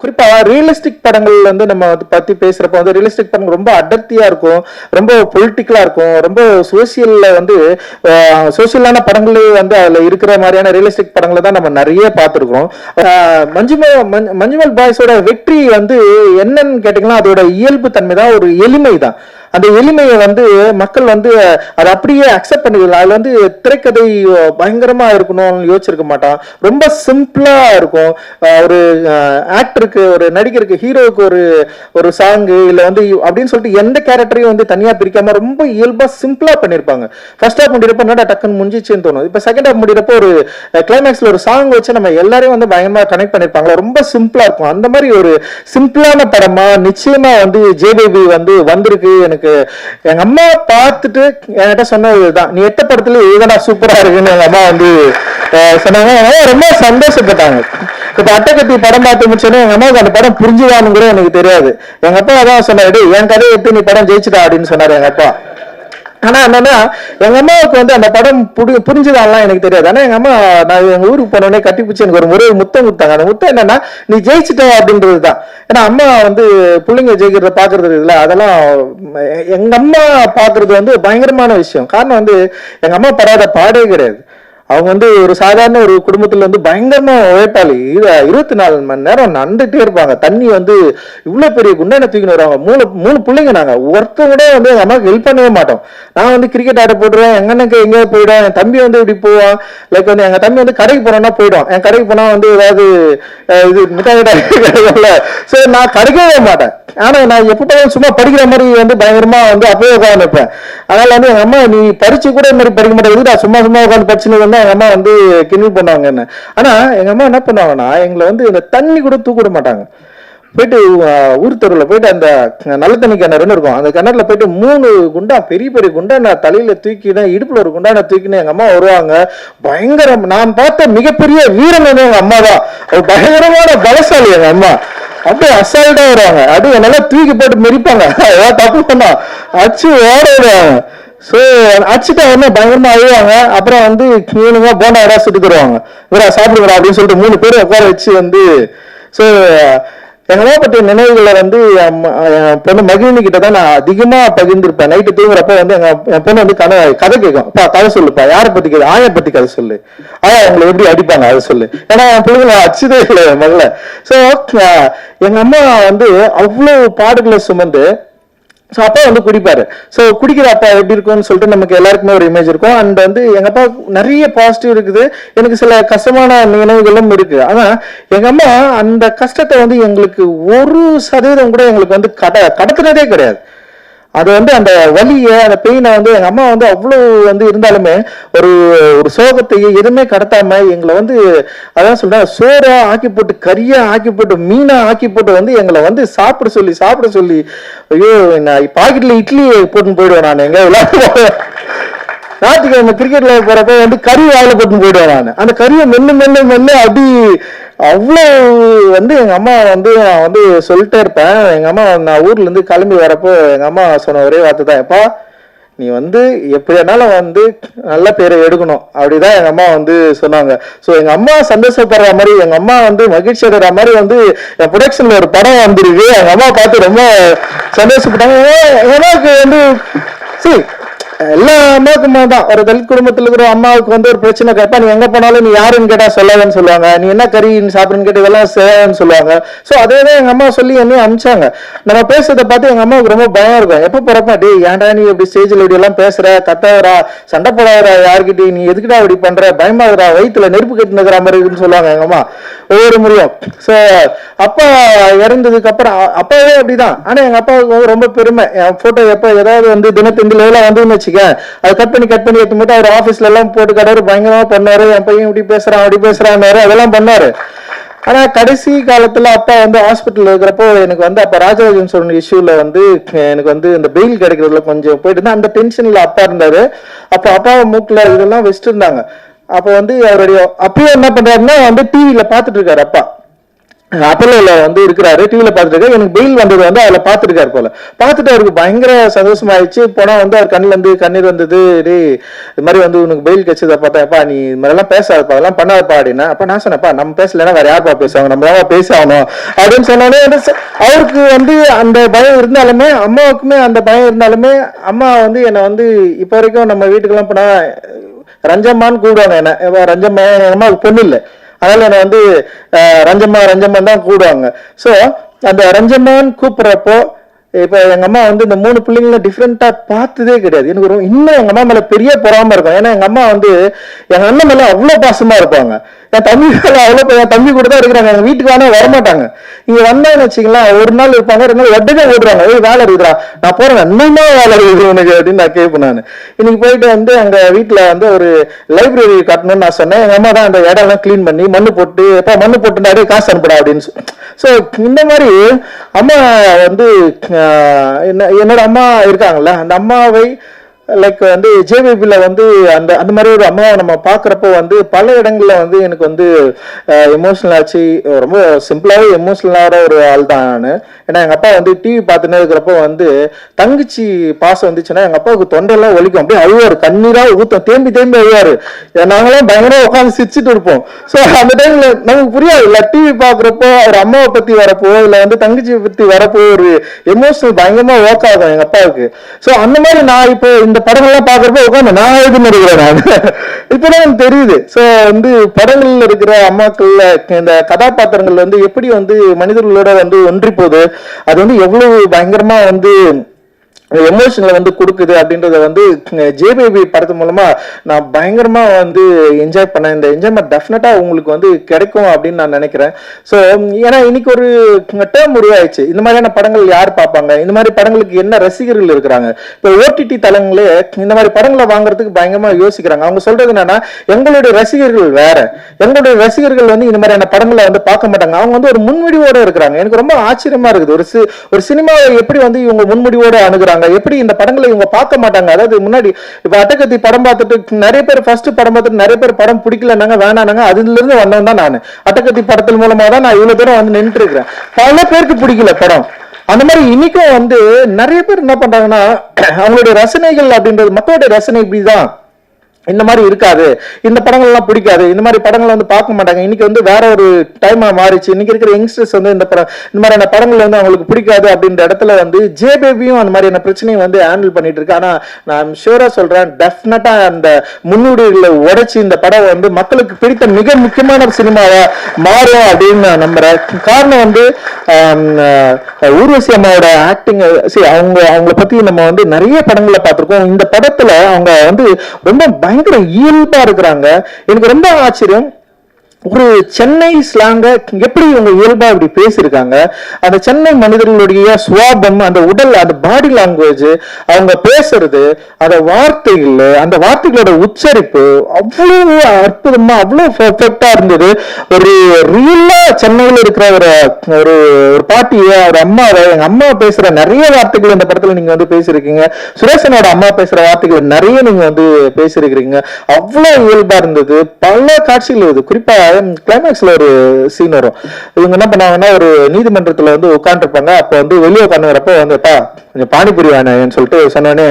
குறிப்பா ரியலிஸ்டிக் படங்கள் வந்து நம்ம வந்து பத்தி பேசுறப்ப வந்து ரியலிஸ்டிக் படங்கள் ரொம்ப அடர்த்தியா இருக்கும். ரொம்ப பொலிட்டிக்கலா இருக்கும். ரொம்ப சோசியல்ல வந்து சோசியலான படங்களே வந்து அதுல இருக்கிற மாதிரியான ரியலிஸ்டிக் படங்களை தான் நம்ம நிறைய பார்த்துருக்கோம் மஞ்சுமல் மஞ்சுமல் பாய்ஸோட வெற்றி வந்து என்னன்னு கேட்டீங்கன்னா அதோட இயல்பு தன்மை தான் ஒரு எளிமை தான் அந்த எளிமையை வந்து மக்கள் வந்து அதை அப்படியே அக்செப்ட் பண்ணிக்கலாம் அதுல வந்து திரைக்கதை பயங்கரமா இருக்கணும்னு யோசிச்சிருக்க மாட்டான். ரொம்ப சிம்பிளா இருக்கும். ஒரு ஆக்டருக்கு ஒரு நடிகருக்கு ஹீரோவுக்கு ஒரு ஒரு சாங்கு இல்லை வந்து அப்படின்னு சொல்லிட்டு எந்த கேரக்டரையும் வந்து தனியா பிரிக்காம ரொம்ப இயல்பா சிம்பிளா பண்ணிருப்பாங்க. ஃபர்ஸ்ட் ஹாஃப் முடிகிறப்ப என்னடா டக்குன்னு முடிஞ்சிச்சுன்னு தோணும். இப்போ செகண்ட் ஹாஃப் முடிகிறப்போ ஒரு கிளைமேக்ஸ்ல ஒரு சாங் வச்சு நம்ம எல்லாரையும் வந்து பயங்கரமா கனெக்ட் பண்ணிருப்பாங்க ரொம்ப சிம்பிளா இருக்கும். அந்த மாதிரி ஒரு சிம்பிளான படமா நிச்சயமா வந்து ஜேபேபி வந்து வந்திருக்கு. எனக்கு எங்க அம்மா பார்த்துட்டு என்கிட்ட சொன்னதுதான். நீ எட்ட படத்துல இதுதான் சூப்பரா இருக்குன்னு எங்க அம்மா வந்து சொன்னாங்க. அம்மா ரொம்ப சந்தோஷப்பட்டாங்க. இப்ப அட்டைக்கட்டி படம் பார்த்து முடிச்சோன்னே எங்க அம்மாவுக்கு அந்த படம் புரிஞ்சுதானுங்கிற எனக்கு தெரியாது. எங்க அப்பா அதான் சொன்னாரு என் கதையை எடுத்து நீ படம் ஜெயிச்சிட்டா அப்படின்னு சொன்னாரு எங்க அப்பா. ஆனா என்னன்னா எங்க அம்மாவுக்கு வந்து அந்த படம் புடி புரிஞ்சதாலாம் எனக்கு தெரியாது. ஆனா எங்க அம்மா நான் எங்க ஊருக்கு போனோடனே கட்டிப்பிச்சு எனக்கு ஒரு முறை முத்தம் கொடுத்தாங்க. அந்த முத்தம் என்னன்னா நீ ஜெயிச்சிட்ட அப்படின்றது தான். ஏன்னா அம்மா வந்து பிள்ளைங்க ஜெயிக்கிறத பாக்குறது இருக்குல்ல அதெல்லாம் எங்கள் எங்க அம்மா பாக்குறது வந்து பயங்கரமான விஷயம். காரணம் வந்து எங்க அம்மா படாத பாடே கிடையாது. அவங்க வந்து ஒரு சாதாரண ஒரு குடும்பத்துல வந்து பயங்கரமா உழைப்பாளி. இருபத்தி நாலு மணி நேரம் நண்டுட்டே இருப்பாங்க. தண்ணி வந்து இவ்வளவு பெரிய குண்டான தூக்கின்னு வருவாங்க. மூணு மூணு பிள்ளைங்க நாங்க. ஒருத்தர் கூட வந்து எங்க அம்மாவுக்கு ஹெல்ப் பண்ணவே மாட்டோம். நான் வந்து கிரிக்கெட் ஆட போடுறேன் எங்க எங்கேயோ போயிடும் என் தம்பி வந்து இப்படி போவான். லைக் வந்து எங்க தம்பி வந்து கடைக்கு போனோம்னா போயிடும் என் கடைக்கு போனா வந்து ஏதாவது இது மிட்டாய் கிட்டாய் சோ நான் கடைக்கவே மாட்டேன். ஆனா நான் எப்ப சும்மா படிக்கிற மாதிரி வந்து பயங்கரமா வந்து அப்பவே உட்காந்து இருப்பேன். அதனால வந்து எங்க அம்மா நீ பறிச்சு கூட இந்த மாதிரி படிக்க மாட்டேங்குது நான் சும்மா சும்மா உட்காந்து படிச்சுன்னு வந்து? எங்க அம்மா வந்து கிண்டல் பண்ணுவாங்க என்ன ஆனா எங்க அம்மா என்ன பண்ணுவாங்கன்னா எங்களை வந்து இந்த தண்ணி கூட தூக்கிட மாட்டாங்க. போயிட்டு ஊர் தெருவில் போயிட்டு அந்த நல்ல தண்ணி கிணறுன்னு இருக்கும். அந்த கிணறுல போயிட்டு மூணு குண்டா பெரிய பெரிய குண்டா நான் தலையில தூக்கினேன் இடுப்புல ஒரு குண்டா நான் தூக்கினேன் எங்க அம்மா வருவாங்க. பயங்கரம் நான் பார்த்த மிகப்பெரிய வீரன் எங்க அம்மா தான். ஒரு பயங்கரமான பலசாலி எங்க அம்மா. அப்படியே அசால்ட்டா வருவாங்க. அது நல்லா தூக்கி போட்டு மிரிப்பாங்க ஏதாவது தப்பு பண்ணா அச்சு ஓட விடுவாங்க ஸோ அடிச்சுட்டா உடனே பயங்கரமா அழுவாங்க. அப்புறம் வந்து ஈவினிங்கா போண்டா யாராவது சுட்டு தருவாங்க. இவரா சாப்பிடுங்கடா அப்படின்னு சொல்லிட்டு மூணு பேரும் உட்கார வச்சு வந்து ஸோ எங்க அம்மா பற்றிய நினைவுகளை வந்து என் பொண்ணு மகிழினி கிட்ட தான் நான் அதிகமா பகிர்ந்திருப்பேன். நைட்டு தூங்குறப்ப வந்து எங்க என் பொண்ணு வந்து கதை கதை கேட்கும். அப்பா கதை சொல்லுப்பா. யாரை பத்தி கதை ஆயை பத்தி கதை சொல்லு. ஆயா உங்களை எப்படி அடிப்பாங்க? அதை சொல்லு. ஏன்னா என் பிள்ளைங்களை அச்சுதே இல்லை முதல்ல. ஸோ எங்க அம்மா வந்து அவ்வளவு பாடுகளை சுமந்து ஸோ அப்பா வந்து குடிப்பாரு. ஸோ குடிக்கிற அப்பா எப்படி இருக்கும்னு சொல்லிட்டு நமக்கு எல்லாருக்குமே ஒரு இமேஜ் இருக்கும். அண்ட் வந்து எங்க அப்பா நிறைய பாசிட்டிவ் இருக்குது. எனக்கு சில கஷ்டமான நினைவுகளும் இருக்கு. ஆனா எங்க அம்மா அந்த கஷ்டத்தை வந்து எங்களுக்கு ஒரு சதவீதம் கூட எங்களுக்கு வந்து கட கடத்துனதே கிடையாது. அது வந்து அந்த வலியை அந்த பெயினை வந்து எங்கள் அம்மா வந்து அவ்வளோ வந்து இருந்தாலுமே ஒரு ஒரு சோகத்தையே எதுவுமே கடத்தாம எங்களை வந்து அதான் சொல்றேன் சோறா ஆக்கி போட்டு கறியா ஆக்கி போட்டு மீனா ஆக்கி போட்டு வந்து எங்களை வந்து சாப்பிட சொல்லி சாப்பிட சொல்லி ஐயோ நான் பாக்கெட்ல இட்லி போட்டுன்னு போயிடுவேன் நான். எங்க விளையாட்டு ஞாயிற்றுக்கிழமை கிரிக்கெட்ல போறப்ப வந்து கறி வாயில போட்டு போயிடுவேன் நான். அந்த கறியை மென்னு மென்னு மென்னு அப்படி அவ்வளோ வந்து எங்க அம்மா வந்து நான் வந்து சொல்லிட்டே இருப்பேன். எங்க அம்மா நான் ஊர்ல இருந்து கிளம்பி வரப்போ எங்க அம்மா சொன்ன ஒரே வார்த்தை தான் எப்பா நீ வந்து எப்படி வந்து நல்ல பேரை எடுக்கணும். அப்படிதான் எங்க அம்மா வந்து சொன்னாங்க. ஸோ எங்க அம்மா சந்தோஷப்படுற மாதிரி எங்க அம்மா வந்து மகிழ்ச்சி அடைற மாதிரி வந்து என் ப்ரொடக்ஷன்ல ஒரு படம் வந்திருக்கு. எங்க அம்மா பார்த்து ரொம்ப சந்தோஷப்பட்டாங்க. எனக்கு வந்து சரி எல்லா அம்மாவுக்குமே தான். ஒரு தலித் குடும்பத்தில் இருக்கிற அம்மாவுக்கு வந்து ஒரு பிரச்சனை கேட்பா நீ எங்க போனாலும் நீ யாருன்னு கேட்டா சொல்லாதன்னு சொல்லுவாங்க. நீ என்ன கறி சாப்பிடுன்னு கேட்டு இதெல்லாம் செய்யாதுன்னு சொல்லுவாங்க. ஸோ அதே தான் எங்க அம்மா சொல்லி என்னையும் அனுப்பிச்சாங்க நம்ம பேசுறதை பார்த்து எங்க அம்மாவுக்கு ரொம்ப பயம் இருக்கும். எப்ப போறப்பா டேய் ஏன்டா நீ இப்படி ஸ்டேஜில் இப்படி எல்லாம் பேசுற? கத்தவரா சண்டை போடாதரா யார்கிட்டயும். நீ எதுக்குடா இப்படி பண்ற? பயமாகுறா வயிற்றுல நெருப்பு கட்டி நிக்கிற மாதிரி இருக்குன்னு சொல்லுவாங்க எங்க அம்மா. ஒவ்வொரு முறையும். ஸோ அப்பா இறந்ததுக்கு அப்புறம் அப்பாவே அப்படிதான். ஆனா எங்க அப்பாவுக்கு ரொம்ப பெருமை. என் போட்டோ எப்ப ஏதாவது வந்து தினத்தந்தில எல்லாம் வச்சுக்க. அதை கட் பண்ணி கட் பண்ணி எடுத்து மட்டும் அவர் ஆஃபீஸ்ல எல்லாம் போட்டு கடாரு பயங்கரமா பண்ணாரு. என் பையன் இப்படி பேசுறான் அப்படி பேசுறான்னாரு. அதெல்லாம் பண்ணாரு. ஆனா கடைசி காலத்துல அப்பா வந்து ஹாஸ்பிட்டல் இருக்கிறப்போ எனக்கு வந்து அப்ப ராஜராஜன் சொன்ன இஷ்யூல வந்து எனக்கு வந்து இந்த பெயில் கிடைக்கிறதுல கொஞ்சம் போயிட்டு இருந்தேன். அந்த டென்ஷன்ல அப்பா இருந்தாரு. அப்ப அப்பா மூக்குல இதெல்லாம் வச்சுட்டு இருந்தாங்க. அப்ப வந்து அவருடைய அப்பயும் என்ன பண்றாருன்னா வந்து டிவியில பாத்துட்டு இருக்காரு அப்பா. அப்பல்லோல வந்து இருக்கிறாரு டிவியில் பார்த்துட்டு எனக்கு பெயில் வந்தது வந்து அதுல பார்த்துருக்காரு போல. பார்த்துட்டு அவருக்கு பயங்கர சந்தோஷமாயிடுச்சு. போனா வந்து அவர் கண்ணுல இருந்து கண்ணீர் வந்தது டேய் இது மாதிரி வந்து உனக்கு பெயில் கிடைச்சதை பார்த்தாப்பா நீ இது மாதிரிலாம் பேசாதப்பா அதெல்லாம் பண்ணாதப்பா அப்படின்னா அப்ப நான் சொன்னேன்ப்பா நம்ம பேசலைன்னா வேற யார்ப்பா பேசுவாங்க? நம்ம தான் பேசாகணும். அப்படின்னு சொன்னோடனே அவருக்கு வந்து அந்த பயம் இருந்தாலுமே அம்மாவுக்குமே அந்த பயம் இருந்தாலுமே அம்மா வந்து என்னை வந்து இப்போ வரைக்கும் நம்ம வீட்டுக்கெல்லாம் போனா ரஞ்சம்மான்னு கூப்பிடுவாங்க என்ன. ரஞ்சம்மா எங்க அம்மாவுக்கு பொண்ணு இல்லை. அதனால என்னை வந்து ரஞ்சம்மா ரஞ்சம்மான் தான் கூடுவாங்க ஸோ அந்த ரஞ்சம்மான் கூப்பிடுறப்போ இப்போ எங்கள் அம்மா வந்து இந்த மூணு பிள்ளைங்கள டிஃப்ரெண்ட்டாக பார்த்ததே கிடையாது. எனக்கு ரொம்ப இன்னும் எங்கள் அம்மா மேலே பெரிய பொறாமல் இருக்கும். ஏன்னா எங்கள் அம்மா வந்து எங்கள் அண்ணன் மேலே அவ்வளோ பாசமா இருப்பாங்க. என் தம்பி வேலை அவ்வளோ என் தம்பி கூட தான் இருக்கிறாங்க. எங்கள் வீட்டுக்கு வேணா வரமாட்டாங்க. இங்கே வந்தாங்கன்னு வச்சுக்கலாம் ஒரு நாள் இருப்பாங்க ரெண்டு நாள் உடனே ஓடுறாங்க. ஏய் வேலை இருக்குதா நான் போகிறேன் என்னென்ன வேலை இருக்குது உனக்கு அப்படின்னு நான் கேட்பேன் நான். இன்னைக்கு போயிட்டு வந்து எங்கள் வீட்டில் வந்து ஒரு லைப்ரரி கட்டணும்னு நான் சொன்னேன். எங்கள் அம்மா தான் அந்த இடம்லாம் க்ளீன் பண்ணி மண்ணு போட்டு எப்போ மண்ணு போட்டு காசு அனுப்புடா அப்படின்னு ஸோ இந்த மாதிரி அம்மா வந்து என்ன என்னோட அம்மா இருக்காங்கல்ல அந்த அம்மாவை லைக் வந்து ஜேபிபியில் வந்து அந்த அந்த மாதிரி ஒரு அம்மாவை நம்ம பார்க்குறப்போ வந்து பல இடங்களில் வந்து எனக்கு வந்து எமோஷனல் ஆச்சு. ரொம்ப சிம்பிளாகவே எமோஷனலான ஒரு ஆள் தான் நான். ஏன்னா எங்கள் அப்பா வந்து டிவி பார்த்துன்னு இருக்கிறப்போ வந்து தங்கச்சி பாசம் வந்துச்சுன்னா எங்கள் அப்பாவுக்கு தொண்டையெல்லாம் ஒழிக்கும் அப்படியே அழுவார். கண்ணீராக ஊற்றும் தேம்பி தேம்பி அழுவார். நாங்களாம் பயங்கரமாக உட்காந்து சிரிச்சுட்டு இருப்போம். ஸோ அந்த டைமில் நமக்கு புரியாது. இல்லை டிவி பார்க்குறப்போ ஒரு அம்மாவை பற்றி வரப்போ இல்லை வந்து தங்கச்சியை பற்றி வரப்போ ஒரு எமோஷனல் பயங்கரமாக ஒர்க் ஆகும் எங்கள் அப்பாவுக்கு. ஸோ அந்த மாதிரி நான் இப்போ இந்த படங்கள்லாம் பார்க்குறப்போ உட்காந்து நான் எழுதுன்னு நடிக்கிறேன் நான்? இப்போதான் எனக்கு தெரியுது. ஸோ வந்து படங்கள்ல இருக்கிற அம்மாக்கள்ல இந்த கதாபாத்திரங்கள் வந்து எப்படி வந்து மனிதர்களோட வந்து ஒன்றி போகுது? அது வந்து எவ்வளவு பயங்கரமா வந்து எமோஷனில் வந்து கொடுக்குது அப்படின்றத வந்து ஜேபிபி படத்து மூலமா நான் பயங்கரமா வந்து என்ஜாய் பண்ணேன். இந்த என்ஜாய்மெண்ட் டெஃபினட்டா உங்களுக்கு வந்து கிடைக்கும் அப்படின்னு நான் நினைக்கிறேன். ஸோ ஏன்னா இன்னைக்கு ஒரு டேர்ம் உருவாயிடுச்சு. இந்த மாதிரியான படங்கள் யார் பார்ப்பாங்க? இந்த மாதிரி படங்களுக்கு என்ன ரசிகர்கள் இருக்கிறாங்க? இப்போ ஓடிடி தளங்களே இந்த மாதிரி படங்களை வாங்குறதுக்கு பயங்கரமா யோசிக்கிறாங்க. அவங்க சொல்றது என்னன்னா எங்களுடைய ரசிகர்கள் வேற. எங்களுடைய ரசிகர்கள் வந்து இந்த மாதிரியான படங்களை வந்து பார்க்க மாட்டாங்க. அவங்க வந்து ஒரு முன்முடிவோட இருக்கிறாங்க. எனக்கு ரொம்ப ஆச்சரியமா இருக்குது. ஒரு சி- ஒரு சினிமாவை எப்படி வந்து இவங்க முன்முடிவோட அணுகிறாங்க? எப்படி இந்த படங்களை இவங்க பார்க்க மாட்டாங்க? அதாவது முன்னாடி இப்ப அட்டகத்தி படம் பார்த்துட்டு நிறைய பேர் ஃபர்ஸ்ட் படம் பார்த்துட்டு நிறைய பேர் படம் பிடிக்கலன்னாங்க வேணானாங்க அதுல இருந்து வந்தவன் தான் நான். அட்டகத்தி படத்தின் மூலமா தான் நான் இவ்வளவு தூரம் வந்து நின்று இருக்கிறேன். பல பேருக்கு பிடிக்கல படம். அந்த மாதிரி இன்னைக்கும் வந்து நிறைய பேர் என்ன பண்றாங்கன்னா அவங்களுடைய ரசனைகள் அப்படின்றது மக்களுடைய ரசனை இப்படிதான். இந்த மாதிரி இருக்காது. இந்த படங்கள்லாம் பிடிக்காது. இந்த மாதிரி படங்களை வந்து பார்க்க மாட்டாங்க. இன்னைக்கு வந்து வேற ஒரு டைமா மாறிச்சு. இன்னைக்கு இருக்கிற யங்ஸ்டர்ஸ் வந்து இந்த படம் இந்த மாதிரியான படங்கள் வந்து அவங்களுக்கு பிடிக்காது அப்படின்ற இடத்துல வந்து ஜே பேபியும் அந்த மாதிரியான பிரச்சனையை வந்து ஹேண்டில் பண்ணிட்டு இருக்கு. ஆனா நான் ஷூரா சொல்றேன் டெஃபினட்டா அந்த முன்னுரிகளை உடைச்சு இந்த படம் வந்து மக்களுக்கு பிடித்த மிக முக்கியமான சினிமாவா மாறும் அப்படின்னு நான் நம்புறேன். காரணம் வந்து ஊர்வசி அம்மாவோட ஆக்டிங் சரி அவங்க அவங்கள பத்தி நம்ம வந்து நிறைய படங்களை பார்த்துருக்கோம். இந்த படத்துல அவங்க வந்து ரொம்ப பய பயங்கர இயல்பா இருக்கிறாங்க. எனக்கு ரொம்ப ஆச்சரியம். ஒரு சென்னை ஸ்லாங்க எப்படி இவங்க இயல்பா இப்படி பேசியிருக்காங்க? அந்த சென்னை மனிதர்களுடைய சுவாபம் அந்த உடல் அந்த பாடி லாங்குவேஜ் அவங்க பேசுறது அந்த வார்த்தைகள் அந்த வார்த்தைகளோட உச்சரிப்பு அவ்வளோ அற்புதமா அவ்வளோ பெர்ஃபெக்டா இருந்தது. ஒரு ரியலா சென்னையில் இருக்கிற ஒரு ஒரு ஒரு பாட்டியை ஒரு அம்மாவை எங்க அம்மா பேசுற நிறைய வார்த்தைகள் இந்த படத்துல நீங்க வந்து பேசியிருக்கீங்க. சுரேஷனோட அம்மா பேசுற வார்த்தைகள் நிறைய நீங்க வந்து பேசியிருக்கிறீங்க. அவ்வளோ இயல்பா இருந்தது. பல காட்சிகள் இது குறிப்பா கிளைமேக்ஸில் ஒரு சீன் வரும். இவங்க என்ன பண்ணாங்கன்னா ஒரு நீதிமன்றத்தில் வந்து உட்காந்துருப்பாங்க அப்போ வந்து வெளியே உட்காந்துறப்ப வந்துப்பா கொஞ்சம் பானிபுரி வேணான்னு சொல்லிட்டு சொன்னோடனே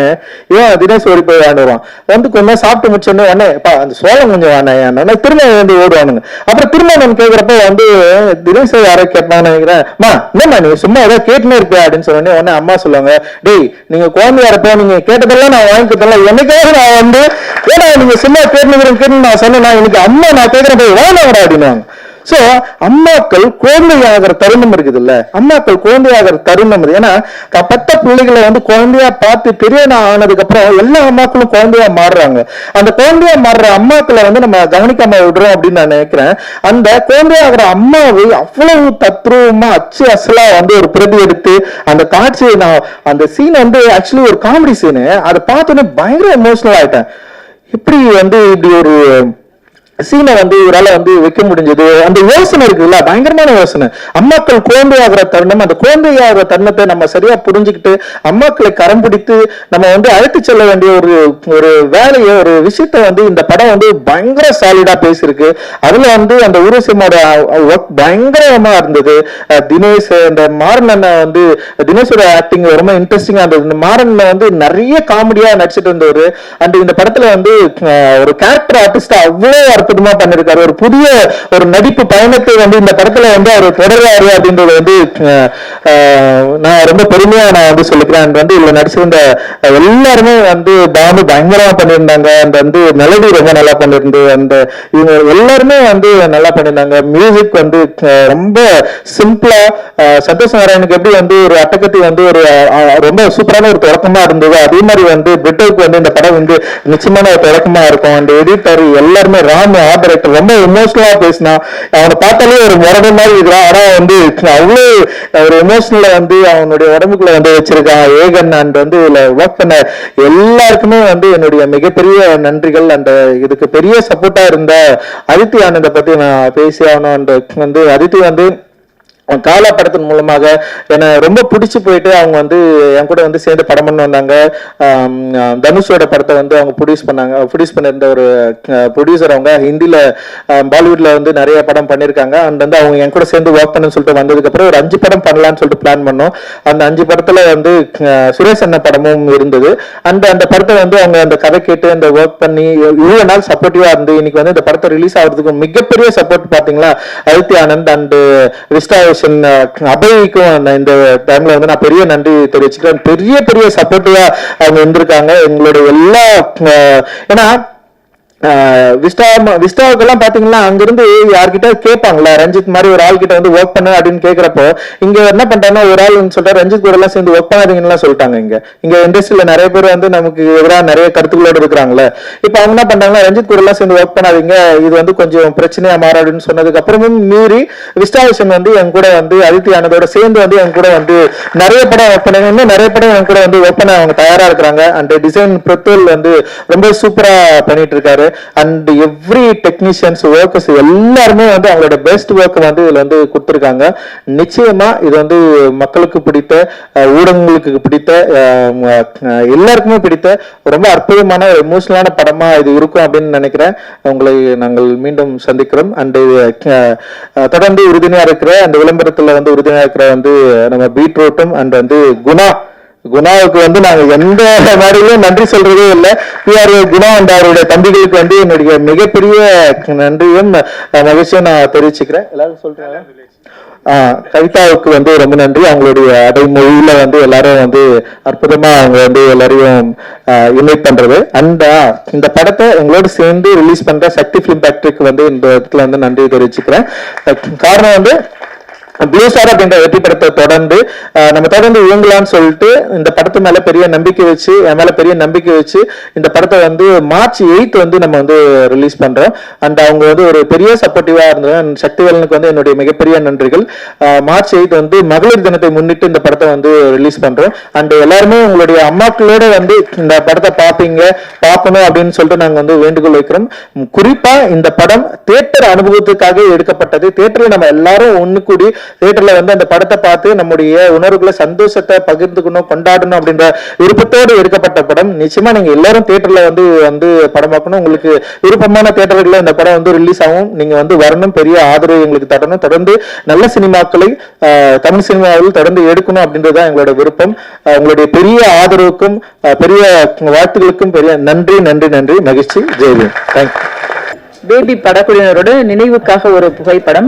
ஏன் தினேஷ் ஓடி போய் வாண்டுவான் வந்து கொஞ்சம் சாப்பிட்டு முடிச்சோடனே உடனே பா அந்த சோளம் கொஞ்சம் வேணேன் திரும்ப வந்து ஓடுவானுங்க. அப்புறம் திரும்ப நம்ம கேட்குறப்ப வந்து தினேஷ் யாரோ கேட்டான்னு நினைக்கிறேன். மா என்னம்மா நீங்க சும்மா ஏதோ கேட்டுனே இருப்பியா? அப்படின்னு சொன்னோடனே உடனே அம்மா சொல்லுவாங்க டேய் நீங்க குழந்தையா இருப்ப நீங்க கேட்டதெல்லாம் நான் வாங்கிக்கிட்டேன் என்னைக்காவது நான் வந்து ஏன்னா நீங்கள் சும்மா கேட்டுன்னு கேட்டு நான் சொன்னேன் எனக்கு அம்மா நான் கேட்குறேன் போய் வேணும் அப்படின்னாங்க சோ அம்மாக்கள் குழந்தையாகிற தருணம் இருக்குது இல்ல அம்மாக்கள் குழந்தையாகிற தருணம் ஏன்னா பெத்த பிள்ளைகளை வந்து குழந்தையா பார்த்து பெரியனா ஆனதுக்கு அப்புறம் எல்லா அம்மாக்களும் குழந்தையா மாறுறாங்க. அந்த குழந்தையா மாறுற அம்மாக்களை வந்து நம்ம கவனிக்காம விடுறோம் அப்படின்னு நான் நினைக்கிறேன். அந்த குழந்தையாகிற அம்மாவை அவ்வளவு தத்ரூபமா அச்சு அசலா வந்து ஒரு பிரதி எடுத்து அந்த காட்சியை நான் அந்த சீன் வந்து ஆக்சுவலி ஒரு காமெடி சீனு அதை பார்த்தோன்னே பயங்கர எமோஷனல் ஆயிட்டேன். இப்படி வந்து இப்படி ஒரு சீனை வந்து இவரால் வந்து வைக்க முடிஞ்சது. அந்த யோசனை இருக்குல்ல பயங்கரமான யோசனை. அம்மாக்கள் குழந்தையாகிற தருணம் அந்த குழந்தையாகிற தருணத்தை நம்ம சரியா புரிஞ்சுக்கிட்டு அம்மாக்களை கரம் பிடித்து நம்ம வந்து அழைத்து செல்ல வேண்டிய ஒரு ஒரு வேலையை ஒரு விஷயத்த வந்து இந்த படம் வந்து பயங்கர சாலிடா பேசியிருக்கு. அதுல வந்து அந்த ஊரசிமோட ஒர்க் பயங்கரமா இருந்தது. தினேஷ் அந்த மாறன் வந்து தினேஷோட ஆக்டிங் ரொம்ப இன்ட்ரெஸ்டிங்கா இருந்தது. இந்த மாறன் வந்து நிறைய காமெடியா நடிச்சிட்டு இருந்தவர் அண்ட் இந்த படத்துல வந்து ஒரு கேரக்டர் ஆர்டிஸ்ட் அவ்வளோ அற்புதமா பண்ணிருக்காரு. ஒரு புதிய ஒரு நடிப்பு பயணத்தை வந்து இந்த படத்துல வந்து அவர் தொடர்றாரு அப்படின்றது வந்து நான் ரொம்ப பெருமையா நான் வந்து சொல்லிக்கிறேன். வந்து இதுல நடிச்சிருந்த எல்லாருமே வந்து பானு பயங்கரமா பண்ணியிருந்தாங்க. அந்த வந்து மெலடி ரொம்ப நல்லா பண்ணியிருந்தது அந்த இவங்க எல்லாருமே வந்து நல்லா பண்ணியிருந்தாங்க. மியூசிக் வந்து ரொம்ப சிம்பிளா சந்தோஷ் நாராயணுக்கு எப்படி வந்து ஒரு அட்டக்கத்தி வந்து ஒரு ரொம்ப சூப்பரான ஒரு தொடக்கமா இருந்தது அதே மாதிரி வந்து பிரிட்டோக்கு வந்து இந்த படம் வந்து நிச்சயமான ஒரு தொடக்கமா இருக்கும். அந்த எடிட்டர் எல்லாருமே ராம் ஆபரேட்டர் ரொம்ப எமோஷனலா பேசினா அவனை பார்த்தாலே ஒரு முரட மாதிரி இருக்கிறான் ஆனா வந்து அவ்வளவு ஒரு எமோஷனல வந்து அவனுடைய உடம்புக்குள்ள வந்து வச்சிருக்கான். ஏகன் அண்ட் வந்து இதுல ஒர்க் பண்ண எல்லாருக்குமே வந்து என்னுடைய மிகப்பெரிய நன்றிகள். அந்த இதுக்கு பெரிய சப்போர்ட்டா இருந்த அதித்தி ஆனந்த பத்தி நான் பேசி ஆகணும். வந்து அதித்தி வந்து காலா படத்தின் மூலமாக என்னை ரொம்ப பிடிச்சி போயிட்டு அவங்க வந்து என் கூட வந்து சேர்ந்து படம் பண்ண வந்தாங்க. தனுஷோட படத்தை வந்து அவங்க ப்ரொடியூஸ் பண்ணாங்க. ப்ரொடியூஸ் பண்ணியிருந்த ஒரு ப்ரொடியூசர் அவங்க ஹிந்தியில் பாலிவுட்ல வந்து நிறைய படம் பண்ணியிருக்காங்க. அண்ட் வந்து அவங்க என் கூட சேர்ந்து ஒர்க் பண்ணுன்னு சொல்லிட்டு வந்ததுக்கப்புறம் ஒரு அஞ்சு படம் பண்ணலான்னு சொல்லிட்டு பிளான் பண்ணோம். அந்த அஞ்சு படத்தில் வந்து சுரேஷ் அண்ணன் படமும் இருந்தது. அந்த அந்த படத்தை வந்து அவங்க அந்த கதை கேட்டு அந்த ஒர்க் பண்ணி இவ்வளோ நாள் சப்போர்ட்டிவாக இருந்து இன்னைக்கு வந்து இந்த படத்தை ரிலீஸ் ஆகிறதுக்கு மிகப்பெரிய சப்போர்ட் பார்த்தீங்களா? அதித்தி ஆனந்த் அண்ட் விஸ்டா அபய்க்கும் நான் இந்த டைம்ல வந்து நான் பெரிய நன்றி தெரிவிச்சுக்கிறேன். பெரிய பெரிய சப்போர்ட்டிவா அவங்க இருந்திருக்காங்க எங்களுடைய எல்லா ஏன்னா விஸ்டா விஸ்டாவுக்கெல்லாம் பாத்தீங்கன்னா அங்கிருந்து யார்கிட்ட கேட்பாங்களா? ரஞ்சித் மாதிரி ஒரு ஆள் கிட்ட வந்து ஒர்க் பண்ணு அப்படின்னு கேக்குறப்போ இங்க என்ன பண்றாங்கன்னா ஒரு ஆள் சொல்லிட்டு ரஞ்சித் கூட எல்லாம் சேர்ந்து ஒர்க் பண்ணாதீங்கன்னு சொல்லிட்டாங்க இங்க. இங்க இண்டஸ்ட்ரியில நிறைய பேர் வந்து நமக்கு எதிராக நிறைய கருத்துக்களோட இருக்கிறாங்களே இப்போ அவங்க என்ன பண்றாங்கன்னா ரஞ்சித் கூட எல்லாம் சேர்ந்து ஒர்க் பண்ணாதீங்க. இது வந்து கொஞ்சம் பிரச்சனையா மாறாடுன்னு சொன்னதுக்கு அப்புறமும் மீறி விஸ்டாவிஷன் வந்து என் கூட வந்து அதித்தி ஆனதோட சேர்ந்து வந்து என் கூட வந்து நிறைய படம் ஒர்க் பண்ணாங்க. இன்னும் நிறைய படம் என் கூட வந்து ஒர்க் பண்ண அவங்க தயாரா இருக்கிறாங்க. அந்த டிசைன் பிரத்துவல் வந்து ரொம்ப சூப்பரா பண்ணிட்டு இருக்காரு. அண்ட் எவ்ரி டெக்னீஷியன்ஸ் ஒர்க்கர்ஸ் எல்லாருமே வந்து அவங்களோட பெஸ்ட் ஒர்க் வந்து இதில் வந்து கொடுத்துருக்காங்க. நிச்சயமா இது வந்து மக்களுக்கு பிடித்த ஊடகங்களுக்கு பிடித்த எல்லாருக்குமே பிடித்த ரொம்ப அற்புதமான எமோஷனலான படமா இது இருக்கும் அப்படின்னு நினைக்கிறேன். உங்களை நாங்கள் மீண்டும் சந்திக்கிறோம். அண்ட் தொடர்ந்து உறுதுணையா இருக்கிற அந்த விளம்பரத்தில் வந்து உறுதுணையா இருக்கிற வந்து நம்ம பீட்ரூட்டும் அண்ட் வந்து குணா குணாவுக்கு வந்து நாங்க எந்த மாதிரியும் நன்றி சொல்றதே இல்லை. பிஆர் குணா அண்ட் அவருடைய தம்பிகளுக்கு வந்து என்னுடைய மிகப்பெரிய நன்றியும் மகிழ்ச்சியும் நான் தெரிவிச்சுக்கிறேன். எல்லாரும் சொல்றாங்க கவிதாவுக்கு வந்து ரொம்ப நன்றி. அவங்களுடைய அடைமொழியில வந்து எல்லாரும் வந்து அற்புதமா அவங்க வந்து எல்லாரையும் இன்வைட் பண்றது. அந்த இந்த படத்தை எங்களோட சேர்ந்து ரிலீஸ் பண்ற சக்தி பிலிம் ஃபேக்டரிக்கு வந்து இந்த இடத்துல வந்து நன்றி தெரிவிச்சுக்கிறேன். காரணம் வந்து ப்ளூ அப்படின்ற வெற்றி படத்தை தொடர்ந்து நம்ம தொடர்ந்து இயங்கலாம்னு சொல்லிட்டு இந்த படத்து மேல பெரிய நம்பிக்கை வச்சு என் மேல பெரிய நம்பிக்கை வச்சு இந்த படத்தை வந்து மார்ச் எயித் வந்து நம்ம வந்து ரிலீஸ் பண்றோம். அண்ட் அவங்க வந்து ஒரு பெரிய சப்போர்ட்டிவா இருந்தது சக்திவேலனுக்கு வந்து என்னுடைய மிகப்பெரிய நன்றிகள். மார்ச் எயித் வந்து மகளிர் தினத்தை முன்னிட்டு இந்த படத்தை வந்து ரிலீஸ் பண்றோம். அண்ட் எல்லாருமே உங்களுடைய அம்மாக்களோட வந்து இந்த படத்தை பார்ப்பீங்க பார்க்கணும் அப்படின்னு சொல்லிட்டு நாங்க வந்து வேண்டுகோள் வைக்கிறோம். குறிப்பா இந்த படம் தியேட்டர் அனுபவத்துக்காக எடுக்கப்பட்டது. தேட்டரில் நம்ம எல்லாரும் ஒன்று கூடி தியேட்டர்ல வந்து அந்த படத்தை பார்த்து நம்முடைய உணர்வுகளை சந்தோஷத்தை பகிர்ந்துக்கணும் கொண்டாடணும் அப்படின்ற விருப்பத்தோடு எடுக்கப்பட்ட படம். நிச்சயமா நீங்க எல்லாரும் தியேட்டர்ல வந்து வந்து படம் பார்க்கணும். உங்களுக்கு விருப்பமான தியேட்டர்கள்ல இந்த படம் வந்து ரிலீஸ் ஆகும். நீங்க வந்து வரணும். பெரிய ஆதரவு எங்களுக்கு தரணும். தொடர்ந்து நல்ல சினிமாக்களை தமிழ் சினிமாவில் தொடர்ந்து எடுக்கணும் அப்படின்றது தான் எங்களோட விருப்பம். உங்களுடைய பெரிய ஆதரவுக்கும் பெரிய வாழ்த்துகளுக்கும் பெரிய நன்றி நன்றி நன்றி. மகிழ்ச்சி. ஜெயலலிதா தேங்க்யூ பேபி படக்குழுவினரோட நினைவுக்காக ஒரு புகைப்படம்.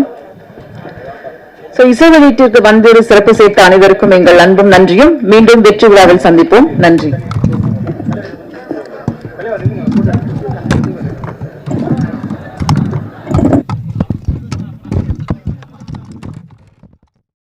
சோ இசை வெளியீட்டிற்கு வந்து சிறப்பு சேர்த்த அனைவருக்கும் எங்கள் அன்பும் நன்றியும். மீண்டும் வெற்றி விழாவில் சந்திப்போம். நன்றி.